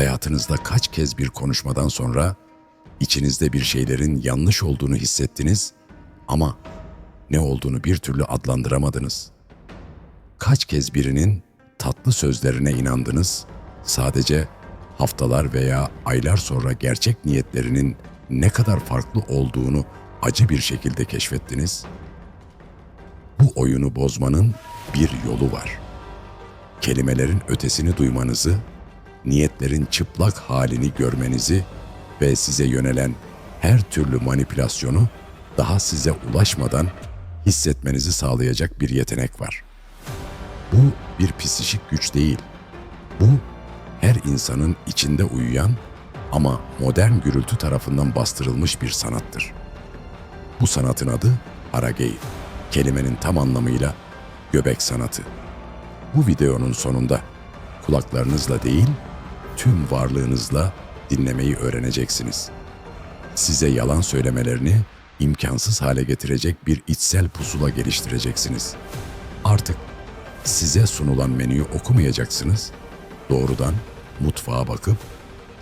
Hayatınızda kaç kez bir konuşmadan sonra içinizde bir şeylerin yanlış olduğunu hissettiniz ama ne olduğunu bir türlü adlandıramadınız. Kaç kez birinin tatlı sözlerine inandınız, sadece haftalar veya aylar sonra gerçek niyetlerinin ne kadar farklı olduğunu acı bir şekilde keşfettiniz. Bu oyunu bozmanın bir yolu var. Kelimelerin ötesini duymanızı, niyetlerin çıplak halini görmenizi ve size yönelen her türlü manipülasyonu daha size ulaşmadan hissetmenizi sağlayacak bir yetenek var. Bu bir psikik güç değil. Bu her insanın içinde uyuyan ama modern gürültü tarafından bastırılmış bir sanattır. Bu sanatın adı haragei. Kelimenin tam anlamıyla göbek sanatı. Bu videonun sonunda kulaklarınızla değil, tüm varlığınızla dinlemeyi öğreneceksiniz. Size yalan söylemelerini imkansız hale getirecek bir içsel pusula geliştireceksiniz. Artık size sunulan menüyü okumayacaksınız. Doğrudan mutfağa bakıp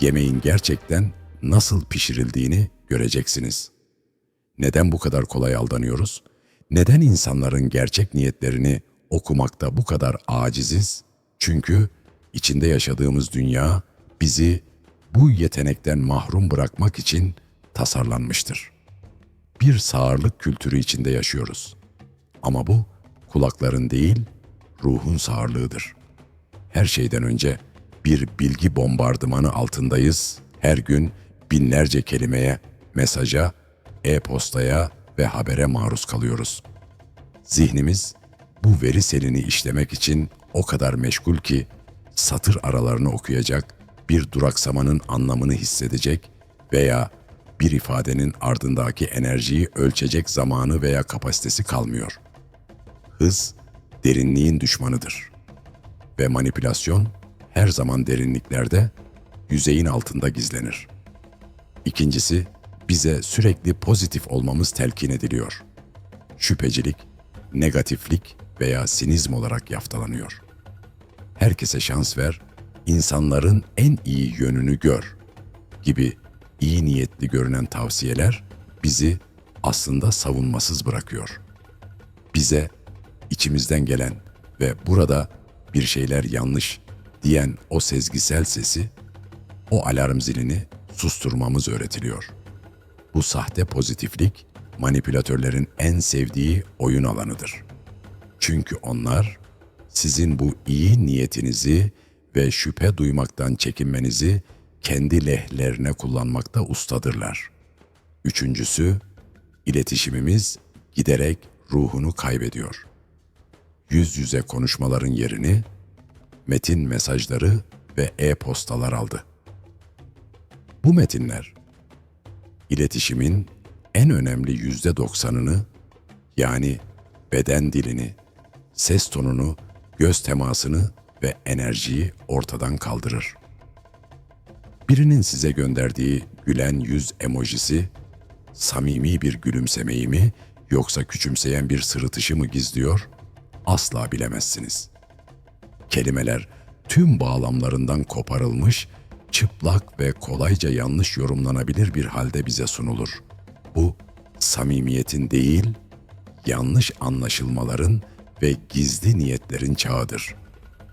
yemeğin gerçekten nasıl pişirildiğini göreceksiniz. Neden bu kadar kolay aldanıyoruz? Neden insanların gerçek niyetlerini okumakta bu kadar aciziz? Çünkü içinde yaşadığımız dünya bizi bu yetenekten mahrum bırakmak için tasarlanmıştır. Bir sağırlık kültürü içinde yaşıyoruz. Ama bu kulakların değil, ruhun sağırlığıdır. Her şeyden önce bir bilgi bombardımanı altındayız. Her gün binlerce kelimeye, mesaja, e-postaya ve habere maruz kalıyoruz. Zihnimiz bu veri selini işlemek için o kadar meşgul ki satır aralarını okuyacak, bir duraksamanın anlamını hissedecek veya bir ifadenin ardındaki enerjiyi ölçecek zamanı veya kapasitesi kalmıyor. Hız derinliğin düşmanıdır ve manipülasyon her zaman derinliklerde, yüzeyin altında gizlenir. İkincisi, bize sürekli pozitif olmamız telkin ediliyor. Şüphecilik, negatiflik veya sinizm olarak yaftalanıyor. Herkese şans ver, insanların en iyi yönünü gör gibi iyi niyetli görünen tavsiyeler bizi aslında savunmasız bırakıyor. Bize içimizden gelen ve burada bir şeyler yanlış diyen o sezgisel sesi, o alarm zilini susturmamız öğretiliyor. Bu sahte pozitiflik manipülatörlerin en sevdiği oyun alanıdır. Çünkü onlar sizin bu iyi niyetinizi ve şüphe duymaktan çekinmenizi kendi lehlerine kullanmakta ustadırlar. Üçüncüsü, iletişimimiz giderek ruhunu kaybediyor. Yüz yüze konuşmaların yerini metin mesajları ve e-postalar aldı. Bu metinler iletişimin en önemli yüzde doksanını yani beden dilini, ses tonunu, göz temasını ve enerjiyi ortadan kaldırır. Birinin size gönderdiği gülen yüz emojisi samimi bir gülümsemeyi mi yoksa küçümseyen bir sırıtışı mı gizliyor? Asla bilemezsiniz. Kelimeler tüm bağlamlarından koparılmış, çıplak ve kolayca yanlış yorumlanabilir bir halde bize sunulur. Bu samimiyetin değil, yanlış anlaşılmaların ve gizli niyetlerin çağıdır.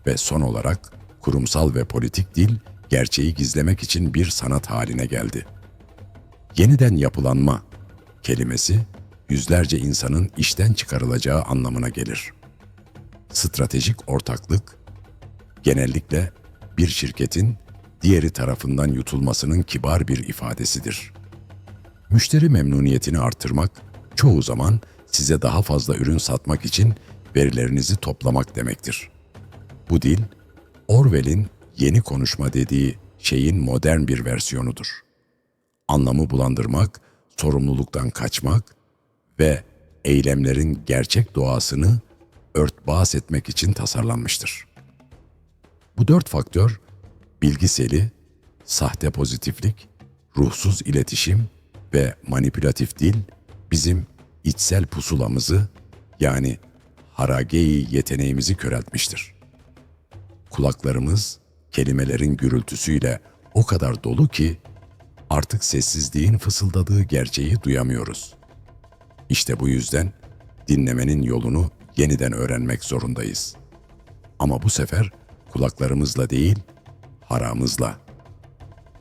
Ve son olarak kurumsal ve politik dil gerçeği gizlemek için bir sanat haline geldi. Yeniden yapılanma kelimesi yüzlerce insanın işten çıkarılacağı anlamına gelir. Stratejik ortaklık genellikle bir şirketin diğeri tarafından yutulmasının kibar bir ifadesidir. Müşteri memnuniyetini artırmak çoğu zaman size daha fazla ürün satmak için verilerinizi toplamak demektir. Bu dil, Orwell'in yeni konuşma dediği şeyin modern bir versiyonudur. Anlamı bulandırmak, sorumluluktan kaçmak ve eylemlerin gerçek doğasını örtbas etmek için tasarlanmıştır. Bu dört faktör, bilgi seli, sahte pozitiflik, ruhsuz iletişim ve manipülatif dil bizim içsel pusulamızı yani haragei yeteneğimizi köreltmiştir. Kulaklarımız kelimelerin gürültüsüyle o kadar dolu ki artık sessizliğin fısıldadığı gerçeği duyamıyoruz. İşte bu yüzden dinlemenin yolunu yeniden öğrenmek zorundayız. Ama bu sefer kulaklarımızla değil, haramızla.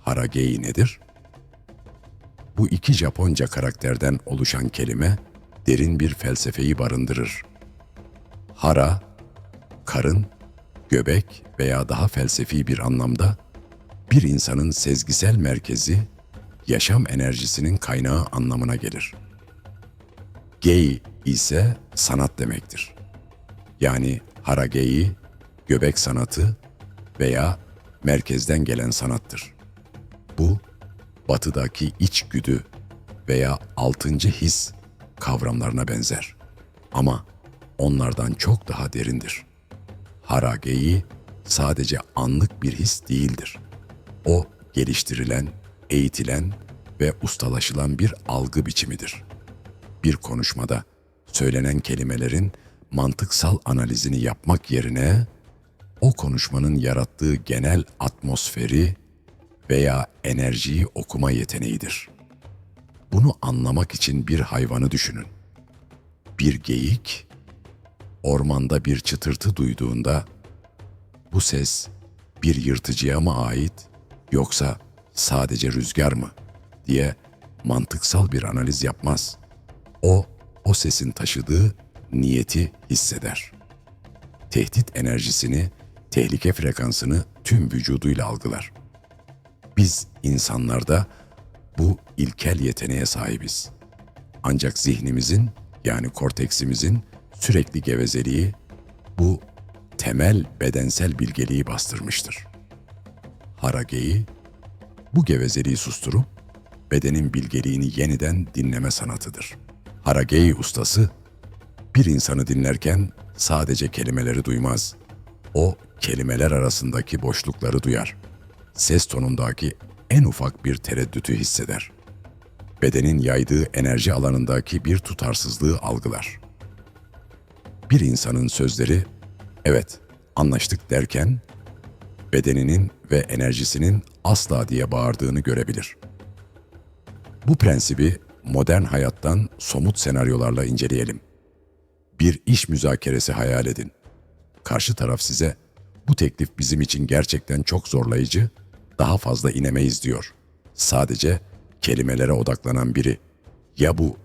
Haragei nedir? Bu iki Japonca karakterden oluşan kelime derin bir felsefeyi barındırır. Hara, karın, göbek veya daha felsefi bir anlamda bir insanın sezgisel merkezi, yaşam enerjisinin kaynağı anlamına gelir. Gei ise sanat demektir. Yani haragei, göbek sanatı veya merkezden gelen sanattır. Bu, batıdaki içgüdü veya altıncı his kavramlarına benzer. Ama onlardan çok daha derindir. Haragei sadece anlık bir his değildir. O geliştirilen, eğitilen ve ustalaşılan bir algı biçimidir. Bir konuşmada söylenen kelimelerin mantıksal analizini yapmak yerine o konuşmanın yarattığı genel atmosferi veya enerjiyi okuma yeteneğidir. Bunu anlamak için bir hayvanı düşünün. Bir geyik ormanda bir çıtırtı duyduğunda bu ses bir yırtıcıya mı ait yoksa sadece rüzgar mı diye mantıksal bir analiz yapmaz. O o sesin taşıdığı niyeti hisseder. Tehdit enerjisini, tehlike frekansını tüm vücuduyla algılar. Biz insanlarda bu ilkel yeteneğe sahibiz. Ancak zihnimizin yani korteksimizin sürekli gevezeliği bu temel bedensel bilgeliği bastırmıştır. Haragei bu gevezeliği susturup bedenin bilgeliğini yeniden dinleme sanatıdır. Haragei ustası bir insanı dinlerken sadece kelimeleri duymaz. O kelimeler arasındaki boşlukları duyar. Ses tonundaki en ufak bir tereddütü hisseder. Bedenin yaydığı enerji alanındaki bir tutarsızlığı algılar. Bir insanın sözleri evet anlaştık derken bedeninin ve enerjisinin asla diye bağırdığını görebilir. Bu prensibi modern hayattan somut senaryolarla inceleyelim. Bir iş müzakeresi hayal edin. Karşı taraf size bu teklif bizim için gerçekten çok zorlayıcı, daha fazla inemeyiz diyor. Sadece kelimelere odaklanan biri ya bu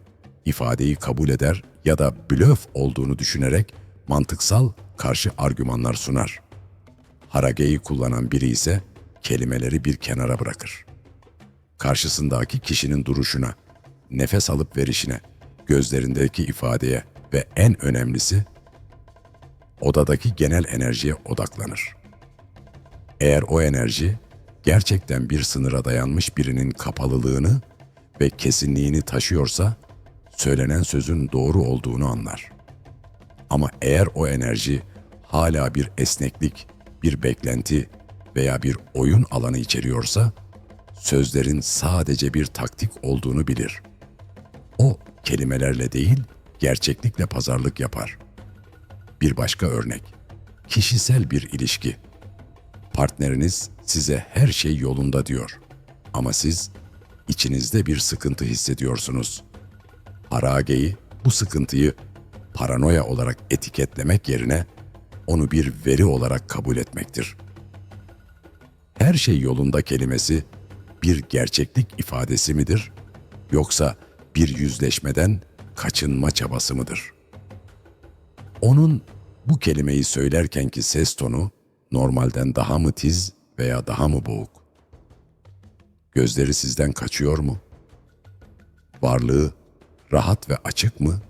ifadeyi kabul eder ya da blöf olduğunu düşünerek mantıksal karşı argümanlar sunar. Harageyi kullanan biri ise kelimeleri bir kenara bırakır. Karşısındaki kişinin duruşuna, nefes alıp verişine, gözlerindeki ifadeye ve en önemlisi odadaki genel enerjiye odaklanır. Eğer o enerji gerçekten bir sınıra dayanmış birinin kapalılığını ve kesinliğini taşıyorsa söylenen sözün doğru olduğunu anlar. Ama eğer o enerji hala bir esneklik, bir beklenti veya bir oyun alanı içeriyorsa sözlerin sadece bir taktik olduğunu bilir. O kelimelerle değil, gerçeklikle pazarlık yapar. Bir başka örnek. Kişisel bir ilişki. Partneriniz size her şey yolunda diyor. Ama siz içinizde bir sıkıntı hissediyorsunuz. Harage'yi bu sıkıntıyı paranoya olarak etiketlemek yerine onu bir veri olarak kabul etmektir. Her şey yolunda kelimesi bir gerçeklik ifadesi midir yoksa bir yüzleşmeden kaçınma çabası mıdır? Onun bu kelimeyi söylerkenki ses tonu normalden daha mı tiz veya daha mı boğuk? Gözleri sizden kaçıyor mu? Varlığı rahat ve açık mı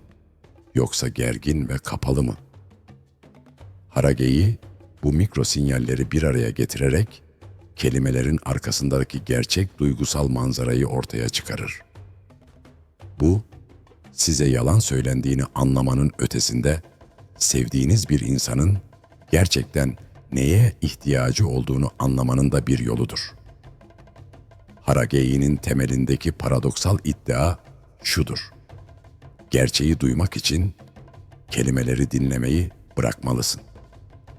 yoksa gergin ve kapalı mı? Harageyi bu mikro sinyalleri bir araya getirerek kelimelerin arkasındaki gerçek duygusal manzarayı ortaya çıkarır. Bu size yalan söylendiğini anlamanın ötesinde sevdiğiniz bir insanın gerçekten neye ihtiyacı olduğunu anlamanın da bir yoludur. Haragei'nin temelindeki paradoksal iddia şudur. Gerçeği duymak için kelimeleri dinlemeyi bırakmalısın.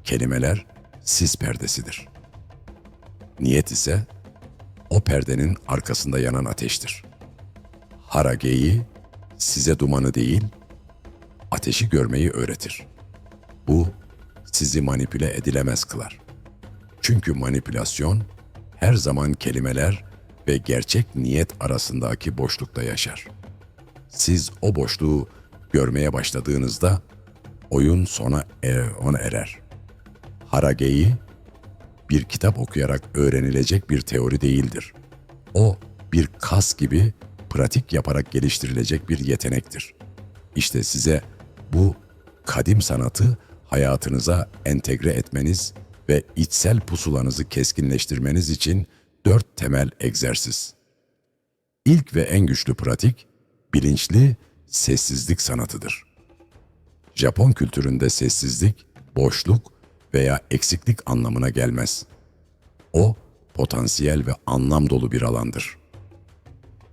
Kelimeler sis perdesidir. Niyet ise o perdenin arkasında yanan ateştir. Harageyi size dumanı değil, ateşi görmeyi öğretir. Bu sizi manipüle edilemez kılar. Çünkü manipülasyon her zaman kelimeler ve gerçek niyet arasındaki boşlukta yaşar. Siz o boşluğu görmeye başladığınızda oyun sona er, ona erer. Harageyi bir kitap okuyarak öğrenilecek bir teori değildir. O bir kas gibi pratik yaparak geliştirilecek bir yetenektir. İşte size bu kadim sanatı hayatınıza entegre etmeniz ve içsel pusulanızı keskinleştirmeniz için dört temel egzersiz. İlk ve en güçlü pratik, bilinçli sessizlik sanatıdır. Japon kültüründe sessizlik, boşluk veya eksiklik anlamına gelmez. O, potansiyel ve anlam dolu bir alandır.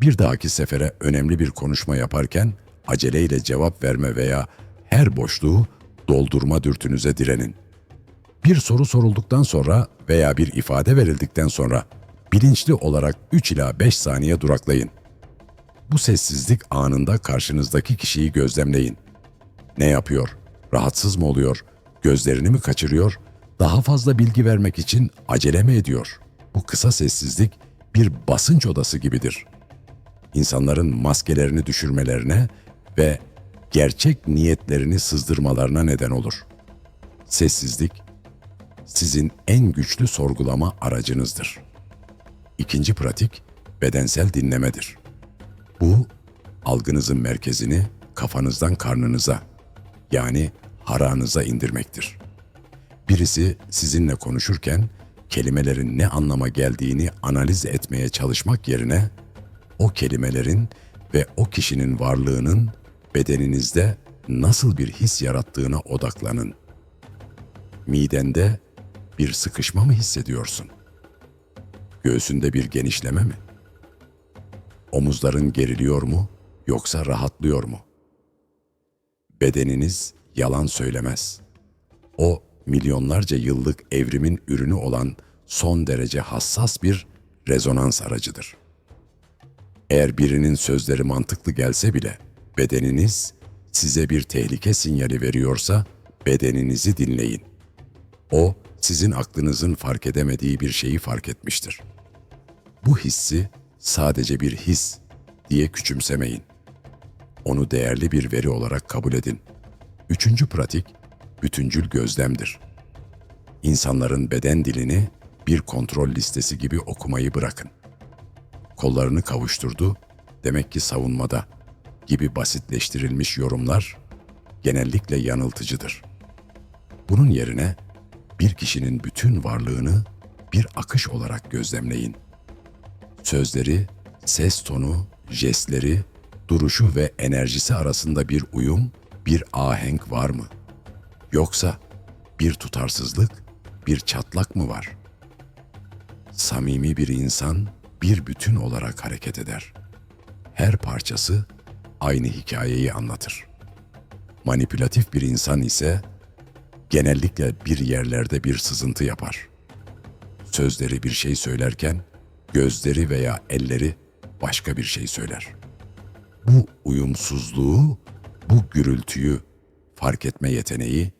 Bir dahaki sefere önemli bir konuşma yaparken aceleyle cevap verme veya her boşluğu doldurma dürtünüze direnin. Bir soru sorulduktan sonra veya bir ifade verildikten sonra bilinçli olarak 3 ila 5 saniye duraklayın. Bu sessizlik anında karşınızdaki kişiyi gözlemleyin. Ne yapıyor? Rahatsız mı oluyor? Gözlerini mi kaçırıyor? Daha fazla bilgi vermek için acele mi ediyor? Bu kısa sessizlik bir basınç odası gibidir. İnsanların maskelerini düşürmelerine ve gerçek niyetlerini sızdırmalarına neden olur. Sessizlik sizin en güçlü sorgulama aracınızdır. İkinci pratik bedensel dinlemedir. Bu algınızın merkezini kafanızdan karnınıza yani haranıza indirmektir. Birisi sizinle konuşurken kelimelerin ne anlama geldiğini analiz etmeye çalışmak yerine o kelimelerin ve o kişinin varlığının bedeninizde nasıl bir his yarattığına odaklanın. Midende bir sıkışma mı hissediyorsun? Göğsünde bir genişleme mi? Omuzların geriliyor mu yoksa rahatlıyor mu? Bedeniniz yalan söylemez. O milyonlarca yıllık evrimin ürünü olan son derece hassas bir rezonans aracıdır. Eğer birinin sözleri mantıklı gelse bile bedeniniz size bir tehlike sinyali veriyorsa bedeninizi dinleyin. O sizin aklınızın fark edemediği bir şeyi fark etmiştir. Bu hissi sadece bir his diye küçümsemeyin. Onu değerli bir veri olarak kabul edin. Üçüncü pratik, bütüncül gözlemdir. İnsanların beden dilini bir kontrol listesi gibi okumayı bırakın. Kollarını kavuşturdu, demek ki savunmada gibi basitleştirilmiş yorumlar genellikle yanıltıcıdır. Bunun yerine bir kişinin bütün varlığını bir akış olarak gözlemleyin. Sözleri, ses tonu, jestleri, duruşu ve enerjisi arasında bir uyum, bir ahenk var mı? Yoksa bir tutarsızlık, bir çatlak mı var? Samimi bir insan bir bütün olarak hareket eder. Her parçası aynı hikayeyi anlatır. Manipülatif bir insan ise genellikle bir yerlerde bir sızıntı yapar. Sözleri bir şey söylerken gözleri veya elleri başka bir şey söyler. Bu uyumsuzluğu, bu gürültüyü fark etme yeteneği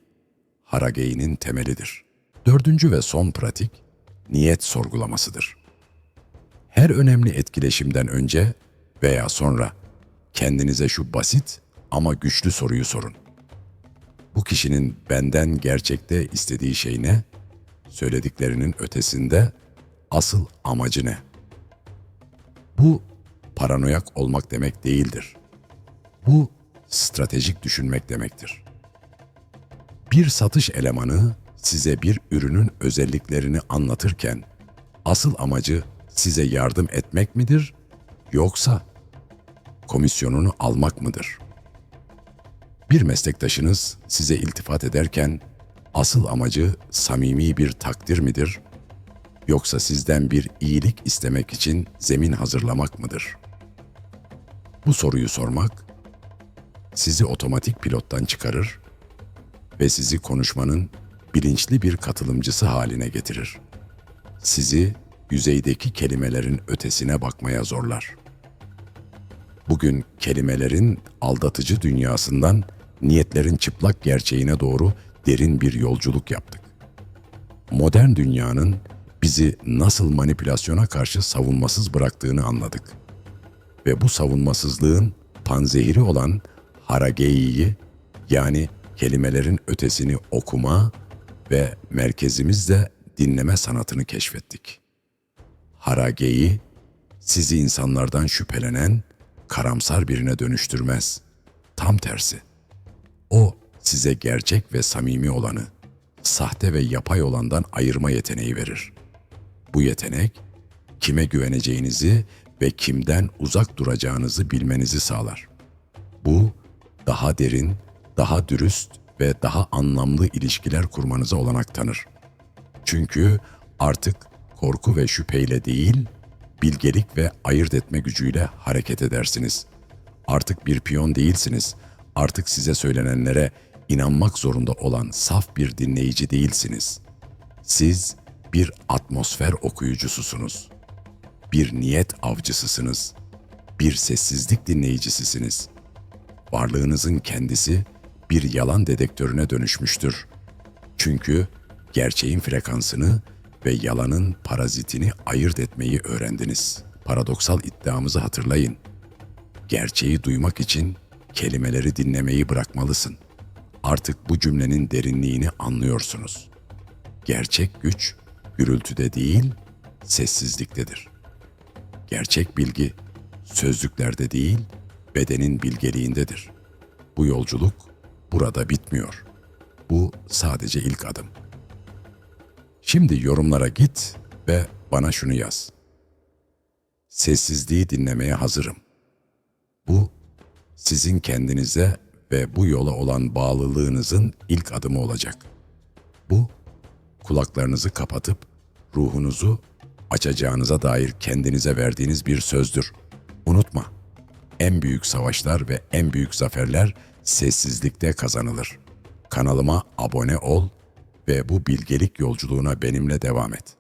Harageyi'nin temelidir. Dördüncü ve son pratik niyet sorgulamasıdır. Her önemli etkileşimden önce veya sonra kendinize şu basit ama güçlü soruyu sorun. Bu kişinin benden gerçekte istediği şey ne? Söylediklerinin ötesinde asıl amacı ne? Bu paranoyak olmak demek değildir. Bu stratejik düşünmek demektir. Bir satış elemanı size bir ürünün özelliklerini anlatırken asıl amacı size yardım etmek midir yoksa komisyonunu almak mıdır? Bir meslektaşınız size iltifat ederken asıl amacı samimi bir takdir midir yoksa sizden bir iyilik istemek için zemin hazırlamak mıdır? Bu soruyu sormak sizi otomatik pilottan çıkarır ve sizi konuşmanın bilinçli bir katılımcısı haline getirir. Sizi yüzeydeki kelimelerin ötesine bakmaya zorlar. Bugün kelimelerin aldatıcı dünyasından niyetlerin çıplak gerçeğine doğru derin bir yolculuk yaptık. Modern dünyanın bizi nasıl manipülasyona karşı savunmasız bıraktığını anladık. Ve bu savunmasızlığın panzehiri olan harageiyi yani kelimelerin ötesini okuma ve merkezimizde dinleme sanatını keşfettik. Haragei sizi insanlardan şüphelenen, karamsar birine dönüştürmez. Tam tersi. O size gerçek ve samimi olanı, sahte ve yapay olandan ayırma yeteneği verir. Bu yetenek kime güveneceğinizi ve kimden uzak duracağınızı bilmenizi sağlar. Bu daha derin, daha dürüst ve daha anlamlı ilişkiler kurmanıza olanak tanır. Çünkü artık korku ve şüpheyle değil, bilgelik ve ayırt etme gücüyle hareket edersiniz. Artık bir piyon değilsiniz. Artık size söylenenlere inanmak zorunda olan saf bir dinleyici değilsiniz. Siz bir atmosfer okuyucususunuz. Bir niyet avcısısınız. Bir sessizlik dinleyicisisiniz. Varlığınızın kendisi bir yalan dedektörüne dönüşmüştür. Çünkü gerçeğin frekansını ve yalanın parazitini ayırt etmeyi öğrendiniz. Paradoksal iddiamızı hatırlayın. Gerçeği duymak için kelimeleri dinlemeyi bırakmalısın. Artık bu cümlenin derinliğini anlıyorsunuz. Gerçek güç gürültüde değil, sessizliktedir. Gerçek bilgi sözlüklerde değil, bedenin bilgeliğindedir. Bu yolculuk burada bitmiyor. Bu sadece ilk adım. Şimdi yorumlara git ve bana şunu yaz. Sessizliği dinlemeye hazırım. Bu sizin kendinize ve bu yola olan bağlılığınızın ilk adımı olacak. Bu kulaklarınızı kapatıp ruhunuzu açacağınıza dair kendinize verdiğiniz bir sözdür. Unutma. En büyük savaşlar ve en büyük zaferler sessizlikte kazanılır. Kanalıma abone ol ve bu bilgelik yolculuğuna benimle devam et.